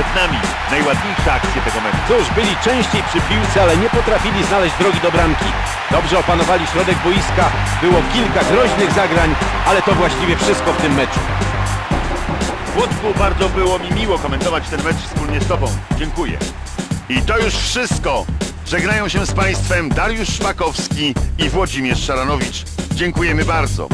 przed nami. Najładniejsza akcja tego meczu. Cóż, byli częściej przy piłce, ale nie potrafili znaleźć drogi do bramki. Dobrze opanowali środek boiska, było kilka groźnych zagrań, ale to właściwie wszystko w tym meczu. Włodku, bardzo było mi miło komentować ten mecz wspólnie z Tobą. Dziękuję. I to już wszystko. Żegnają się z Państwem Dariusz Szpakowski i Włodzimierz Szaranowicz. Dziękujemy bardzo.